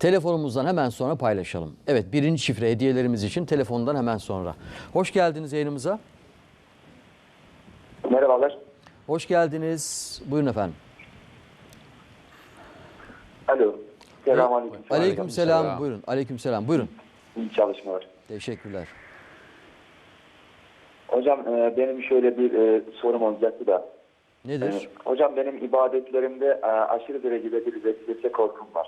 Telefonumuzdan hemen sonra paylaşalım. Evet birinci şifre hediyelerimiz için telefondan hemen sonra. Hoş geldiniz yayınımıza. Merhabalar. Hoş geldiniz. Buyurun efendim. Alo. Selamünaleyküm. Aleyküm selam. Buyurun. Aleyküm selam. Buyurun. İyi çalışmalar. Teşekkürler. Hocam e, benim şöyle bir e, sorum olacaktı da. Nedir? E, hocam benim ibadetlerimde aşırı derecede bir vesvese korkum var.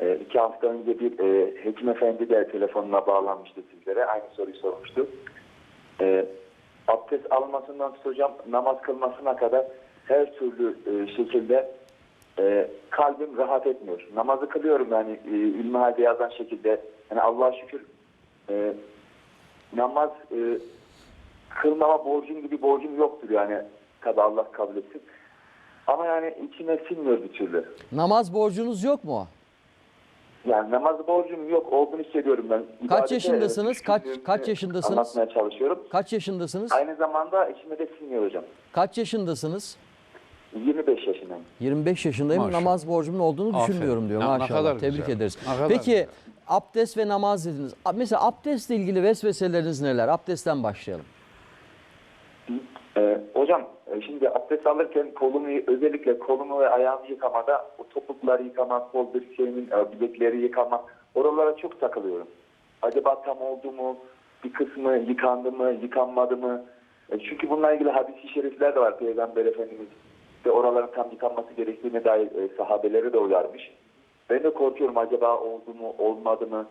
E, iki hafta önce bir e, hekim efendi de telefonuna bağlanmıştı sizlere. Aynı soruyu sormuştu. E, abdest almasından tut namaz kılmasına kadar her türlü e, şekilde e, kalbim rahat etmiyor. Namazı kılıyorum yani e, ilmi halde yazan şekilde. Yani Allah'a şükür e, namaz e, kılmama borcum gibi borcum yoktur yani. Tabi Allah kabul etsin. Ama yani içime sinmiyor bir türlü. Namaz borcunuz yok mu? Yani namaz borcum yok olduğunu hissediyorum ben. İbadete, yaşındasınız? e, Kaç- kaç yaşındasınız? Anlatmaya çalışıyorum. Kaç yaşındasınız? Aynı zamanda içime de sinmiyor hocam. Kaç yaşındasınız? 25 yaşındayım. 25 yaşındayım. Maşallah. Namaz borcumun olduğunu Aferin. düşünmüyorum diyor. Ne Maşallah. kadar Tebrik güzel. ederiz. Ne kadar Peki güzel. abdest ve namaz dediniz. Mesela abdestle ilgili vesveseleriniz neler? Abdestten başlayalım. Ee, hocam e, şimdi abdest alırken kolumu özellikle kolumu ve ayağımı yıkamada o topukları yıkama, kol dirseğimin e, bilekleri yıkama oralara çok takılıyorum. Acaba tam oldu mu? Bir kısmı yıkandı mı? Yıkanmadı mı? E, çünkü bununla ilgili hadis-i şerifler de var Peygamber Efendimiz ve oraların tam yıkanması gerektiğine dair e, sahabeleri de uyarmış. Ben de korkuyorum acaba oldu mu olmadı mı?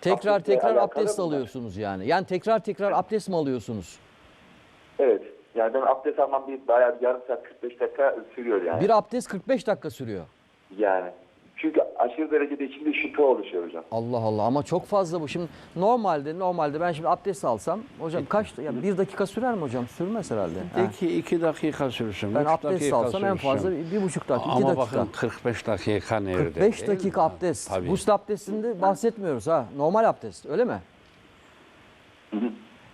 Tekrar Abdestle tekrar alakalı abdest bunlar. alıyorsunuz yani. Yani tekrar tekrar abdest mi alıyorsunuz? Evet. Yani ben abdest almam bir bayağı bir yarım saat 45 dakika sürüyor yani. Bir abdest 45 dakika sürüyor. Yani. Çünkü aşırı derecede içinde şüphe oluşuyor hocam. Allah Allah ama çok fazla bu. Şimdi normalde normalde ben şimdi abdest alsam hocam kaç ya bir dakika sürer mi hocam? Sürmez herhalde. De Ha. ki iki dakika sürsün. Ben üç abdest dakika alsam en sürsün. fazla bir, bir buçuk dakika, iki Ama dakika. bakın 45 dakika nerede? 45 değil dakika mi? abdest. Tabii. Gusül abdestinde bahsetmiyoruz ha. Normal abdest öyle mi?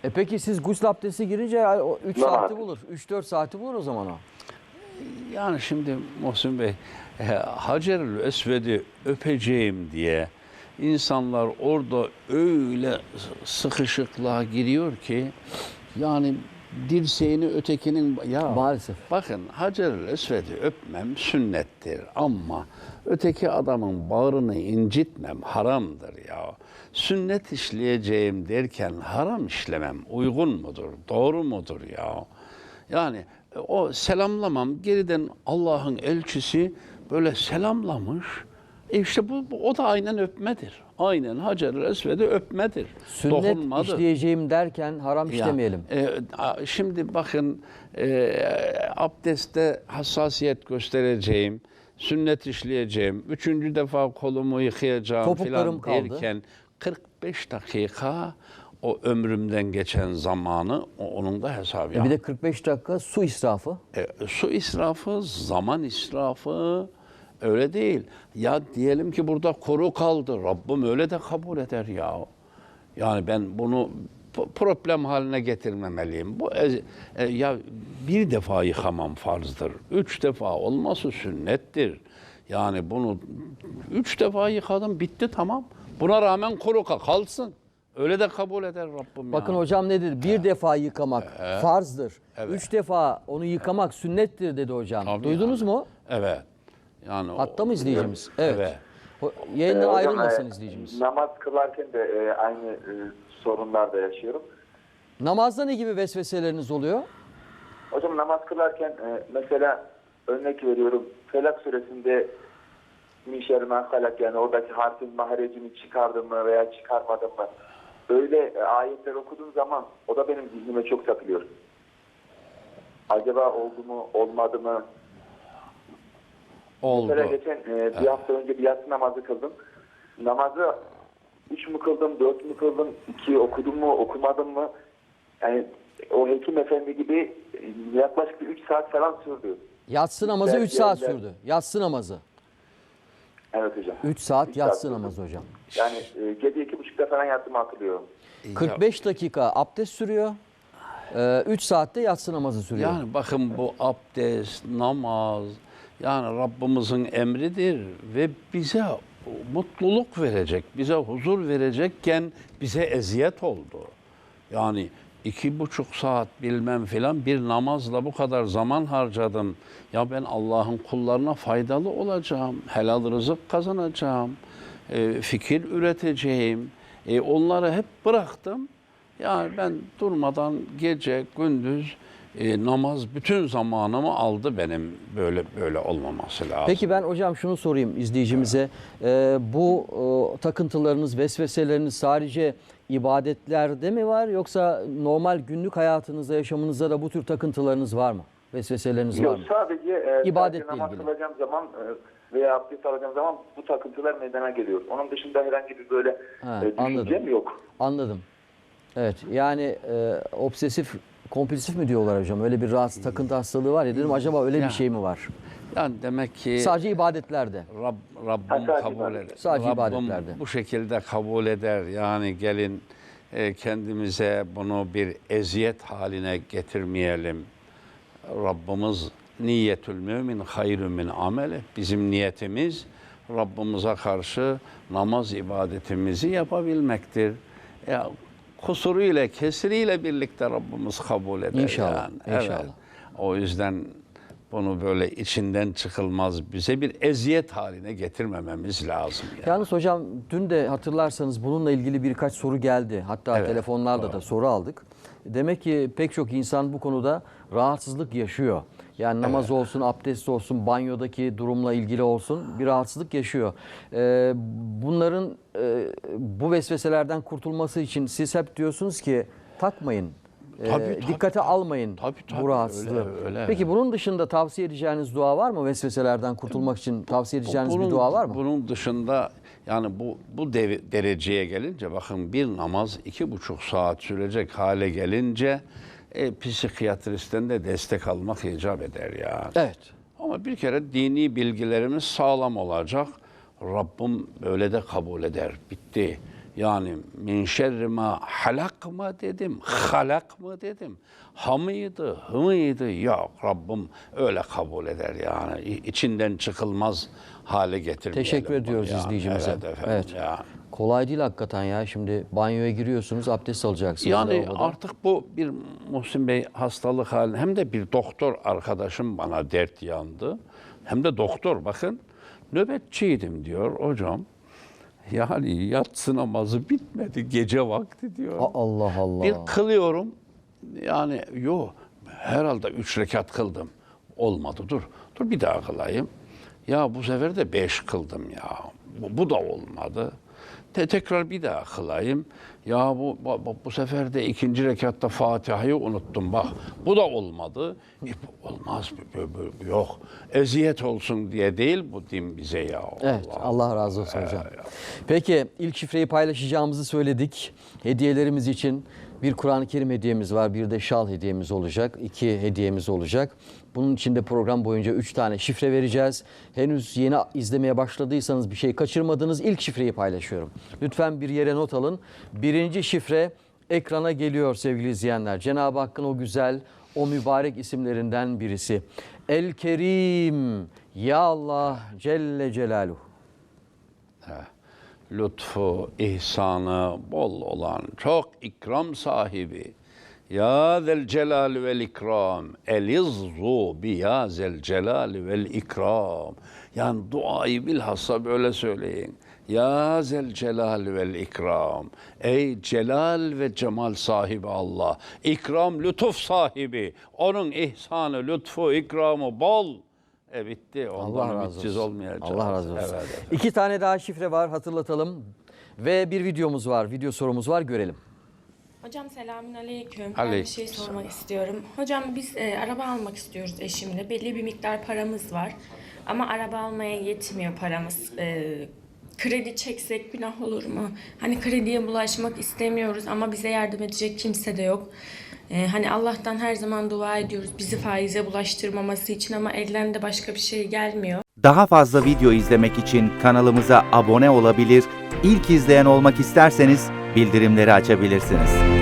E peki siz gusül abdesti girince 3 Normal saati bulur. 3-4 saati bulur o zaman o. Yani şimdi Muhsin Bey, e, Hacerül Esved'i öpeceğim diye insanlar orada öyle sıkışıklığa giriyor ki yani dirseğini ötekinin ya Maalesef. Bakın Hacerül Esved'i öpmem sünnettir ama öteki adamın bağrını incitmem haramdır ya. Sünnet işleyeceğim derken haram işlemem uygun mudur, doğru mudur ya? Yani e, o selamlamam geriden Allah'ın elçisi böyle selamlamış. E işte bu, bu- o da aynen öpmedir. Aynen Hacer-ül Esved'i öpmedir. Sünnet Dokunmadır. işleyeceğim derken haram Ya, işlemeyelim. e, a- şimdi bakın e, abdestte hassasiyet göstereceğim, sünnet işleyeceğim, üçüncü defa kolumu yıkayacağım Topuklarım falan derken 45 dakika o ömrümden geçen zamanı o- onun da hesabı. E bir de 45 dakika su israfı. E, su israfı, zaman israfı öyle değil. Ya diyelim ki burada koru kaldı. Rabbim öyle de kabul eder ya. Yani ben bunu problem haline getirmemeliyim. Bu e, e, ya bir defa yıkamam farzdır. Üç defa olması sünnettir. Yani bunu üç defa yıkadım bitti tamam. Buna rağmen koru kal- kalsın. Öyle de kabul eder Rabbim Bakın ya. hocam ne dedi? Bir defa yıkamak farzdır. Üç defa onu yıkamak sünnettir dedi hocam. Tabii Duydunuz yani. mu? Evet. Yani o- Hatta mı izleyicimiz? Evet. Evet. Yayından Ee, hocam, ayrılmasın e, izleyicimiz. Namaz kılarken de e, aynı e, sorunlar da yaşıyorum. Namazda ne gibi vesveseleriniz oluyor? Hocam namaz kılarken e, mesela örnek veriyorum Felak suresinde Mişer men halak yani oradaki harfin maharecini çıkardım mı veya çıkarmadım mı? Böyle e, ayetler okuduğum zaman o da benim zihnime çok takılıyor. Acaba oldu mu olmadı mı? Oldu. Mesela geçen e, bir hafta önce bir yatsı namazı kıldım. Namazı üç mü kıldım, dört mü kıldım, iki okudum mu, okumadım mı? Yani o hekim efendi gibi e, yaklaşık bir üç saat falan sürdü. Yatsı namazı Belki 3 saat sürdü. Yatsı namazı. Evet hocam. 3 saat Üç yatsı sürdü. namazı hocam. Yani e, gece iki buçukta falan yattığımı hatırlıyorum. 45 dakika abdest sürüyor. 3 saatte yatsı namazı sürüyor. Yani bakın bu abdest, namaz Yani Rabbimizin emridir ve bize mutluluk verecek, bize huzur verecekken bize eziyet oldu. Yani iki buçuk saat bilmem filan bir namazla bu kadar zaman harcadım. Ya ben Allah'ın kullarına faydalı olacağım, helal rızık kazanacağım, e, fikir üreteceğim. E, onları hep bıraktım. Yani ben durmadan gece, gündüz e, namaz bütün zamanımı aldı benim böyle böyle olmaması lazım. Peki ben hocam şunu sorayım izleyicimize. Ee, bu e, takıntılarınız, vesveseleriniz sadece ibadetlerde mi var yoksa normal günlük hayatınızda, yaşamınızda da bu tür takıntılarınız var mı? Vesveseleriniz var Yok mı? sadece e, İbadetle sadece namaz ilgili. kılacağım zaman e, veya abdest alacağım zaman bu takıntılar meydana geliyor. Onun dışında herhangi bir böyle Ha, e, düşüncem anladım. yok. Anladım. Evet yani e, obsesif kompulsif mi diyorlar hocam? Öyle bir rahatsız takıntı hastalığı var ya dedim acaba öyle bir şey mi var? yani demek ki Sadece ibadetlerde. Rab, Rabbim sadece kabul ibadet. eder. Sadece Rabbim ibadetlerde. bu şekilde kabul eder. Yani gelin e, kendimize bunu bir eziyet haline getirmeyelim. Rabbimiz niyetül mümin hayrü min ameli. Bizim niyetimiz Rabbimize karşı namaz ibadetimizi yapabilmektir. Ya kusuruyla, kesiriyle birlikte Rabbimiz kabul eder. İnşallah, yani. inşallah. Evet. O yüzden bunu böyle içinden çıkılmaz bize bir eziyet haline getirmememiz lazım. Yani. Yalnız hocam dün de hatırlarsanız bununla ilgili birkaç soru geldi. Hatta Evet, telefonlarda da soru aldık. Demek ki pek çok insan bu konuda rahatsızlık yaşıyor. Yani namaz olsun, abdest olsun, banyodaki durumla ilgili olsun bir rahatsızlık yaşıyor. Ee, bunların e, bu vesveselerden kurtulması için siz hep diyorsunuz ki takmayın. Ee, Tabii, tabii, dikkate tabii. almayın Tabii, tabii, bu rahatsızlığı. öyle, öyle. Peki bunun dışında tavsiye edeceğiniz dua var mı? Vesveselerden kurtulmak için tavsiye edeceğiniz bir dua var mı? Bunun dışında yani bu bu dev- dereceye gelince bakın bir namaz iki buçuk saat sürecek hale gelince e, psikiyatristten de destek almak icap eder ya. Evet. Ama bir kere dini bilgilerimiz sağlam olacak. Rabbim böyle de kabul eder. Bitti. Yani min şerri ma halak mı dedim, halak mı dedim. Ha mıydı, hı mıydı? Yok Rabbim öyle kabul eder yani. İçinden çıkılmaz hale getirmeyelim. Teşekkür ediyoruz yani. izleyicimize. Evet efendim. Evet. yani. Kolay değil hakikaten ya. Şimdi banyoya giriyorsunuz, abdest alacaksınız. Yani lavaboda. artık bu bir Muhsin Bey hastalık hali hem de bir doktor arkadaşım bana dert yandı. Hem de doktor bakın nöbetçiydim diyor hocam. Yani yatsı namazı bitmedi gece vakti diyor. Allah Allah. Bir kılıyorum yani yok herhalde üç rekat kıldım. Olmadı dur. Dur bir daha kılayım. Ya bu sefer de beş kıldım ya. Bu, bu da olmadı. Te, tekrar bir daha kılayım. Ya bu, bu, bu sefer de ikinci rekatta Fatiha'yı unuttum bak. Bu da olmadı. E, olmaz. Yok. Eziyet olsun diye değil bu din bize ya. Evet, Allah. Allah razı olsun hocam. Peki ilk şifreyi paylaşacağımızı söyledik. Hediyelerimiz için bir Kur'an-ı Kerim hediyemiz var, bir de şal hediyemiz olacak. iki hediyemiz olacak. Bunun için de program boyunca üç tane şifre vereceğiz. Henüz yeni izlemeye başladıysanız bir şey kaçırmadınız. İlk şifreyi paylaşıyorum. Lütfen bir yere not alın. Birinci şifre ekrana geliyor sevgili izleyenler. Cenab-ı Hakk'ın o güzel, o mübarek isimlerinden birisi. El Kerim, Ya Allah Celle Celaluhu. Lütfu, ihsanı bol olan çok ikram sahibi. Ya zel celal vel ikram. Elizzu bi ya zel celal vel ikram. Yani duayı bilhassa böyle söyleyin. Ya zel celal vel ikram. Ey celal ve cemal sahibi Allah. İkram lütuf sahibi. Onun ihsanı, lütfu, ikramı bol. E bitti. Ondan Allah razı olsun. olmayacağız. Allah razı olsun. Evet, evet. İki tane daha şifre var hatırlatalım. Ve bir videomuz var, video sorumuz var görelim. Hocam selamünaleyküm. Ben bir şey sormak istiyorum. Hocam biz e, araba almak istiyoruz eşimle. Belli bir miktar paramız var. Ama araba almaya yetmiyor paramız. E, kredi çeksek günah olur mu? Hani krediye bulaşmak istemiyoruz ama bize yardım edecek kimse de yok. E, hani Allah'tan her zaman dua ediyoruz bizi faize bulaştırmaması için ama elden de başka bir şey gelmiyor. Daha fazla video izlemek için kanalımıza abone olabilir, ilk izleyen olmak isterseniz bildirimleri açabilirsiniz.